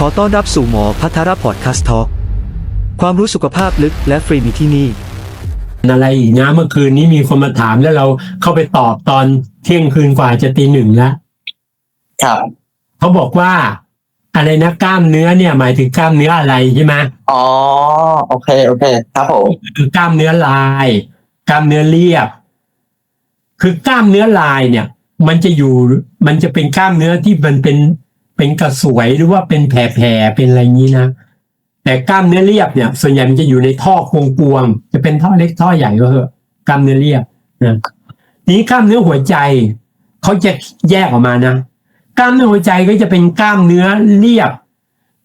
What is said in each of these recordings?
ขอต้อนรับสู่หมอพัทรพอดคาสต์ทอความรู้สุขภาพลึกและฟรีมีที่นี่อะไรอีกนะเมื่อคืนนี้มีคนมาถามแล้วเราเข้าไปตอบตอนเที่ยงคืนกว่าจะตีหนึ่งแล้วครับเขาบอกว่า อะไรนะกล้ามเนื้อเนี่ย หมายถึงกล้ามเนื้ออะไรใช่ไหมอ๋อโอเคโอเค ครับผมคือกล้ามเนื้อลาย กล้ามเนื้อเรียบ คือกล้ามเนื้อลายเนี่ย มันจะอยู่มันจะเป็นกล้ามเนื้อที่มันเป็น เป็นกระสวยหรือว่าเป็นแผ่ๆเป็นอะไรงนี้นะแต่กล้ามเนื้อเรียบเนี่ย ส่วนใหญ่มันจะอยู่ในท่อโครงกวงๆจะเป็นท่อเล็กท่อใหญ่ก็เหอะกล้ามเนื้อเรียบนะทีนี้กล้ามเนื้อหัวใจเขาจะแยกออกมานะกล้ามเนื้อหัวใจก็จะเป็นกล้ามเนื้อเรียบ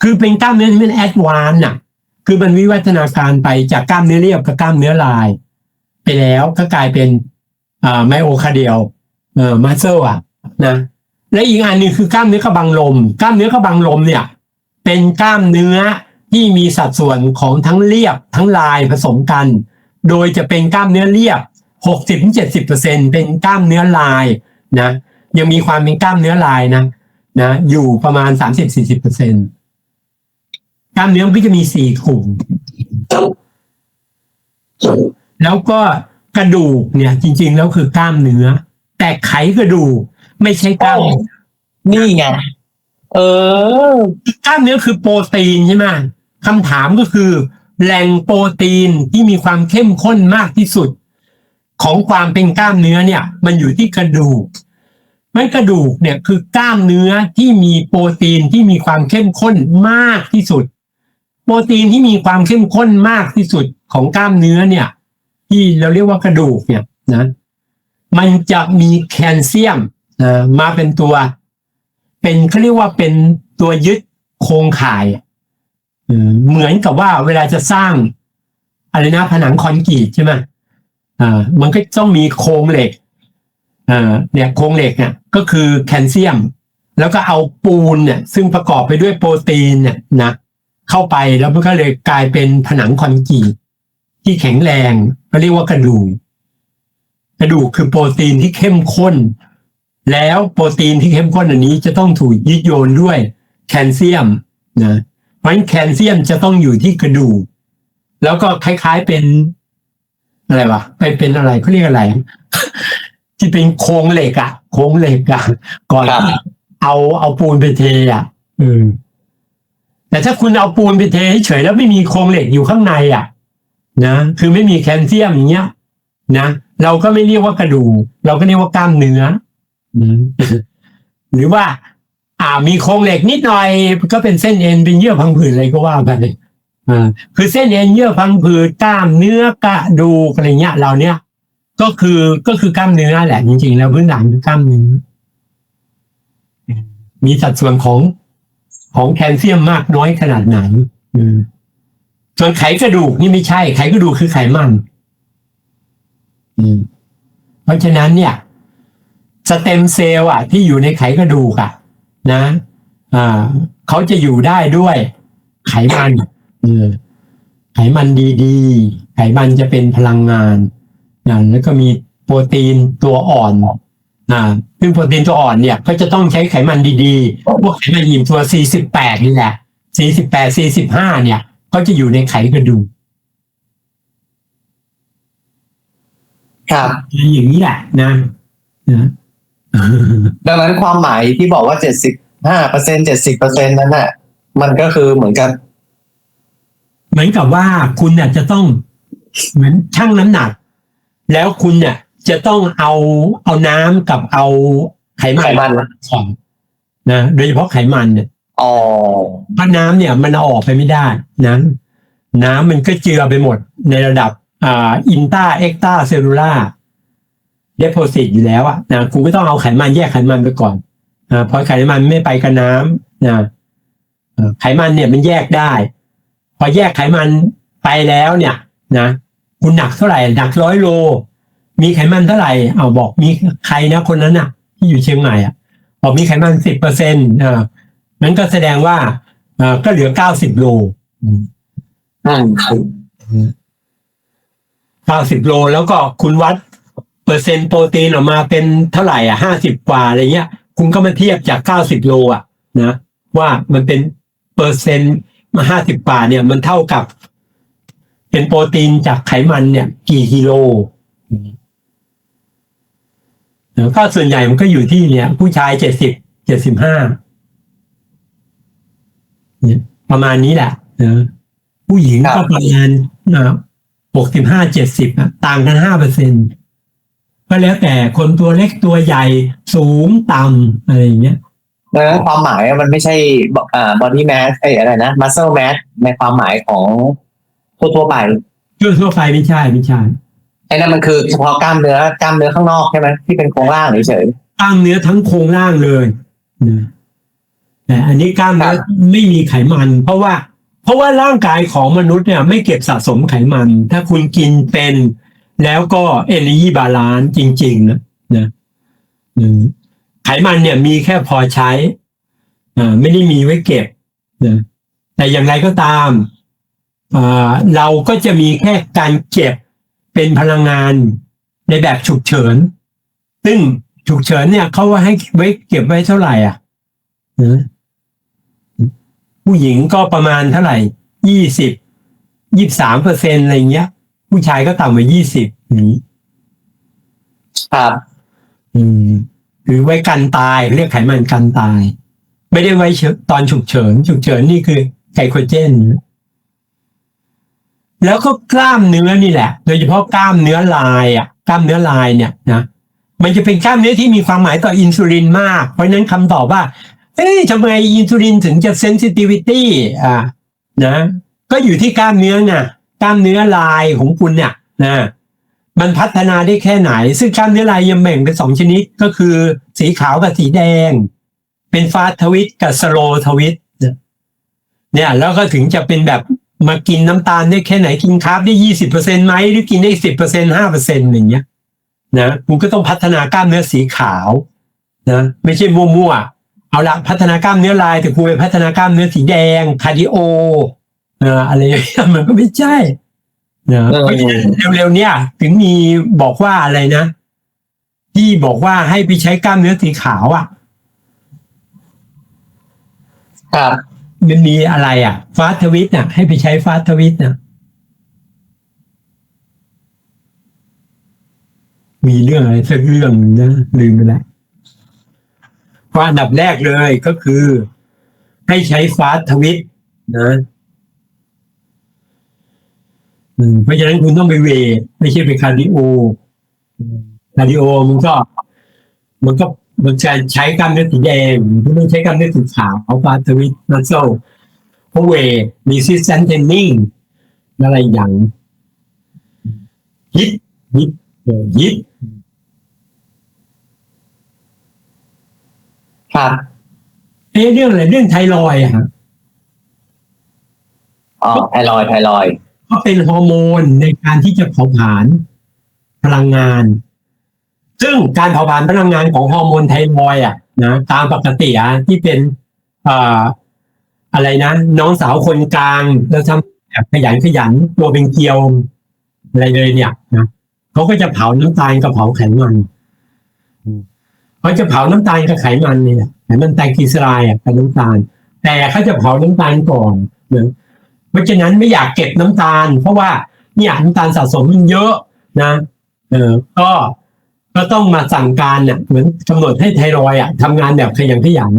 คือเป็นกล้ามเนื้อที่มันแอดวาน์น่ะ คือมันวิวัฒนาการไปจากกล้ามเนื้อเรียบกับกล้ามเนื้อลาย ไปแล้วก็กลายเป็นอ่าไมโอคาเดียลเอ่อมัสเซลอะนะ และอีกอันหนึงคือกล้ามเนื้อกระบังลม กล้ามเนื้อกระบังลมเนี่ย เป็นกล้ามเนื้อที่มีสัดส่วนของทั้งเรียบทั้งลายผสมกัน โดยจะเป็นกล้ามเนื้อเรียบ 60-70%เป็นกล้ามเนื้อลายนะยังมีความเป็นกล้ามเนื้อลายนะนะอยู่ประมาณ 30-40%กล้ามเนื้อก็จะมีสี่กลุ่ม แล้วก็กระดูกเนี่ยจริง ๆ แล้วคือกล้ามเนื้อ แต่ไขกระดูก ไม่ใช่กล้ามเนื้อนี่ไง เออกล้ามเนื้อคือโปรตีนใช่ไหมคำถามก็คือ แหล่งโปรตีนที่มีความเข้มข้นมากที่สุด ของความเป็นกล้ามเนื้อเนี่ย มันอยู่ที่กระดูกมันกระดูกเนี่ยคือกล้ามเนื้อที่มีโปรตีนที่มีความเข้มข้นมากที่สุด โปรตีนที่มีความเข้มข้นมากที่สุดของกล้ามเนื้อเนี่ย ที่เราเรียกว่ากระดูกเนี่ยนะ มันจะมีแคลเซียมนะ มาเป็นตัว เป็นเขาเรียกว่าเป็นตัวยึดโครงข่ายเออเหมือนกับว่าเวลาจะสร้างอะไรนะผนังคอนกรีตใช่ไหมอ่ามันก็ต้องมีโครงเหล็กอ่าเนี่ยโครงเหล็กเนี่ยก็คือแคลเซียม แล้วก็เอาปูนเนี่ยซึ่งประกอบไปด้วยโปรตีนเนี่ยนะเข้าไปแล้วมันก็เลยกลายเป็นผนังคอนกรีตที่แข็งแรงก็เรียกว่ากระดูกกระดูกคือโปรตีนที่เข้มข้น แล้วโปรตีนที่เข้มข้นอันนี้จะต้องถูกยึดโยนด้วยแคลเซียมนะเพราะฉะนั้นแคลเซียมจะต้องอยู่ที่กระดูกแล้วก็คล้ายๆเป็นอะไรวะไปเป็นอะไรเขาเรียกอะไรที่เป็นโครงเหล็กอะโครงเหล็กอะก่อนเอาเอาปูนไปเทอะเออแต่ถ้าคุณเอาปูนไปเทเฉยแล้วไม่มีโครงเหล็กอยู่ข้างในอะนะคือไม่มีแคลเซียมอย่างเงี้ย นะเราก็ไม่เรียกว่ากระดูกเราก็เรียกว่ากล้ามเนื้อ หรือว่า อ่ามีโครงเหล็กนิดหน่อย ก็เป็นเส้นเอ็นเป็นเยื่อพังผืดอะไรก็ว่าไปอ่าคือเส้นเอ็นเยื่อพังผืดกล้ามเนื้อกระดูกอะไรเงี้ยเราเนี้ยก็คือก็คือกล้ามเนื้อแหละจริงๆ แล้วพื้นฐานคือกล้ามเนื้อมีสัดส่วนของของแคลเซียมมากน้อยขนาดไหนอืมส่วนไขกระดูกนี่ไม่ใช่ ไขกระดูกคือไขมันอืมเพราะฉะนั้นเนี่ย สเต็มเซลล์อะ ที่อยู่ในไขกระดูกอะ นะอ่าเขาจะอยู่ได้ด้วย ไขมันเออไขมันดีๆ ไขมันจะเป็นพลังงานนะแล้วก็มีโปรตีนตัวอ่อนอ่าซึ่งโปรตีนตัวอ่อนเนี่ย ก็จะต้องใช้ไขมันดีๆ พวกไขมันอิ่มตัว 48 นี่แหละ 48 45 เนี่ย ก็จะอยู่ในไขกระดูกครับอย่างนี้แหละนะนะ ดังนั้นความหมายที่บอกว่าเจ็ดสิบห้าเปอร์เซ็นเจ็ดสิบเปอร์เซ็นนั้นน่ะ มันก็คือเหมือนกัน เหมือนกับว่าคุณเนี่ยจะต้องเหมือนชั่งน้ำหนัก แล้วคุณเนี่ยจะต้องเอาเอาน้ำกับเอาไขมันไขมันของนะโดยเฉพาะไขมันเนี่ยอ๋อเพราะน้ำเนี่ย มันเอาออกไปไม่ได้นะน้ำมันก็เจือไปหมดในระดับอ่าอินตาเอ็กตาเซลลูล่า เดโพซิตอยู่แล้วอะนะคุณก็ต้องเอาไขมันแยกไขมันไปก่อนอ่าเพราะไขมันไม่ไปกับน้ำนะเอ่อไขมันเนี่ยมันแยกได้ พอแยกไขมันไปแล้วเนี่ยนะคุณหนักเท่าไหร่หนักร้อยโล มีไขมันเท่าไหร่เอาบอกมีใครนะคนนั้นน่ะที่อยู่เชียงใหม่อะบอกมีไขมันสิบเปอร์เซ็นต์อ่านั้นก็แสดงว่าอ่าก็เหลือเก้าสิบโลอืมเก้าสิบโลแล้วก็คุณวัดเปอร์เซ็นต์โปรตีนออกมาเป็นเท่าไหร่อะห้าสิบกว่าอะไรเงี้ย คุณก็มาเทียบจากเก้าสิบโลอะนะว่ามันเป็นเปอร์เซ็นต์มาห้าสิบบาเนี่ยมันเท่ากับ เป็นโปรตีนจากไขมันเนี่ย กี่กิโลก็ส่วนใหญ่มันก็อยู่ที่เนี่ย ผู้ชายเจ็ดสิบเจ็ดสิบห้าเนี่ยประมาณนี้แหละนะผู้หญิงก็ประมาณหกสิบห้าเจ็ดสิบต่างกันห้าเปอร์เซ็นต์ ก็แล้วแต่คนตัวเล็กตัวใหญ่สูงต่ำอะไรอย่างเงี้ยดังนั้นความหมายอะมันไม่ใช่อ่า body mass ไอ้อะไรนะ muscle mass ในความหมายของทั่วๆไปทั่วทั่วๆไปไม่ใช่ไม่ใช่ไอ้นั่นมันคือเฉพาะกล้ามเนื้อกล้ามเนื้อข้างนอกใช่ไหมที่เป็นโครงร่างเฉยกล้ามเนื้อทั้งโครงร่างเลยนะแต่อันนี้กล้ามเนื้อครับไม่มีไขมัน เพราะว่า เพราะว่าร่างกายของมนุษย์เนี่ย ไม่เก็บสะสมไขมัน ถ้าคุณกินเป็น แล้วก็เอลิยีบาลานจริง ๆ นะนะไขมันเนี่ยมีแค่พอใช้อ่าไม่ได้มีไว้เก็บนะแต่อย่างไรก็ตามอ่าเราก็จะมีแค่การเก็บเป็นพลังงานในแบบฉุกเฉิน ซึ่งฉุกเฉินเนี่ยเขาว่าให้ไว้เก็บไว้เท่าไหร่อะนะผู้หญิงก็ประมาณเท่าไหร่ยี่สิบยี่สามเปอร์เซ็นอะไรเงี้ย ผู้ชายก็ต่ำกว่ายี่สิบนี้ๆครับอืมหรือไว้กันตาย เรียกไขมันกันตาย ไม่ได้ไว้เฉตอนฉุกเฉิน ฉุกเฉินนี่คือไกลโคเจน แล้วก็กล้ามเนื้อนี่แหละ โดยเฉพาะกล้ามเนื้อลายอะ กล้ามเนื้อลายเนี่ยนะมันจะเป็นกล้ามเนื้อที่มีความหมายต่ออินซูลินมาก เพราะฉะนั้นคำตอบว่า เอ๊ะทำไมอินซูลินถึงจะเซนซิทิวิตี้อะนะ ก็อยู่ที่กล้ามเนื้อไง กล้ามเนื้อลายของคุณเนี่ยนะมันพัฒนาได้แค่ไหน ซึ่งกล้ามเนื้อลายยังแบ่งเป็นสองชนิดก็คือ สีขาวกับสีแดง เป็นฟาสทวิตกับสโลทวิตเนี่ยแล้วก็ถึงจะเป็นแบบมากินน้ำตาลได้แค่ไหนกินคาร์บได้ยี่สิบเปอร์เซ็นไหมหรือกินได้สิบเปอร์เซ็นห้าเปอร์เซ็นอย่างเงี้ยนะคุณก็ต้องพัฒนากล้ามเนื้อสีขาวนะไม่ใช่มั่วๆเอาละพัฒนากล้ามเนื้อลายแต่คุณไปพัฒนากล้ามเนื้อสีแดงคาร์ดิโอ เอ่ออะไรอย่างเงี้ยมันก็ไม่ใช่นะเออเพราะฉะนั้นเร็วๆเนี่ย ถึงมีบอกว่าอะไรนะ ที่บอกว่าให้ไปใช้กล้ามเนื้อสีขาวอะครับมันมีอะไรอะฟาสทวิตน่ะ ให้ไปใช้ฟาสทวิตน่ะ มีเรื่องอะไรสักเรื่องหนึ่งนะลืมไปแล้วเพราะอันดับแรกเลยก็คือ ให้ใช้ฟาสทวิตนะอืม เพราะฉะนั้นคุณต้องไปเวทไม่ใช่ไปคาร์ดิโอคาร์ดิโอมันก็ มันก็มันจะใช้กล้ามเนื้อสีแดงมันไม่ใช้กล้ามเนื้อสีขาวฟาสทวิตมัสโซเพราะเวทมีซิสเซนเทนนิ่งอะไรอย่างฮิตฮิตเออฮิตครับเอ๊ะเรื่องอะไรเรื่องไทรอยด์อะครับอ๋อไทรอยด์ไทรอยด์ ก็เป็นฮอร์โมนในการที่จะเผาผลาญพลังงาน ซึ่งการเผาผลาญพลังงานของฮอร์โมนไทรอยอะนะตามปกติอะที่เป็นอ่าอะไรนะน้องสาวคนกลางแล้วทำแบบขยันขยันตัวเป็นเกลียวอะไรเลยเนี่ยนะเขาก็จะเผาน้ำตาลกับเผาไขมันเขาจะเผาน้ำตาลกับไขมันเนี่ยไขมันไตรกลีเซอไรด์อะกับน้ำตาล แต่เขาจะเผาน้ำตาลก่อนนะ เพราะฉะนั้นไม่อยากเก็บน้ำตาล เพราะว่าเนี่ยน้ำตาลสะสมมันเยอะนะเออก็ก็ต้องมาสั่งการเนี่ยเหมือนกำหนดให้ไทรอยอะทำงานแบบขยันขยัน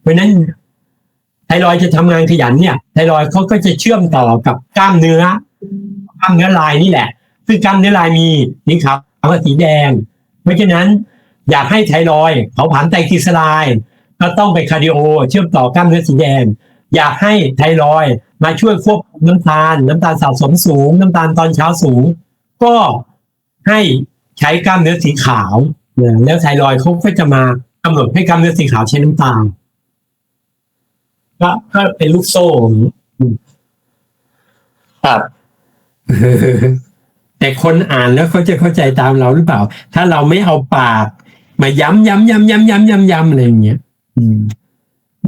เพราะฉะนั้นไทรอยจะทำงานขยันเนี่ยไทรอยเขาก็จะเชื่อมต่อกับกล้ามเนื้อกล้ามเนื้อลายนี่แหละซึ่งกล้ามเนื้อลายมีสีขาวกับเขาสีแดง เพราะฉะนั้นอยากให้ไทรอยเผาผลาญไตรกลีเซอไรด์ก็ต้องไปคาร์ดิโอ เชื่อมต่อกล้ามเนื้อสีแดง อยากให้ไทรอยด์มาช่วยควบคุมน้ำตาล น้ำตาลสะสมสูง น้ำตาลตอนเช้าสูง ก็ให้ใช้กล้ามเนื้อสีขาวเนี่ยแล้วไทรอยด์เขาก็จะมากำหนดให้กล้ามเนื้อสีขาวใช้น้ำตาลก็ก็เป็นลูกโซ่อย่างนี้ครับแต่คนอ่านแล้วเขาจะเข้าใจตามเราหรือเปล่า ถ้าเราไม่เอาปาก มาย้ำย้ำย้ำย้ำย้ำย้ำย้ำอะไรอย่างเงี้ย อืม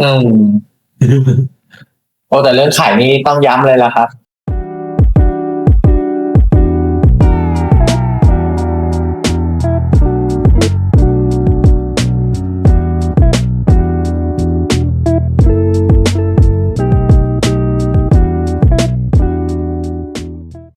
อืม โอ้แต่เรื่องไข่นี่ต้องย้ำเลยละครับ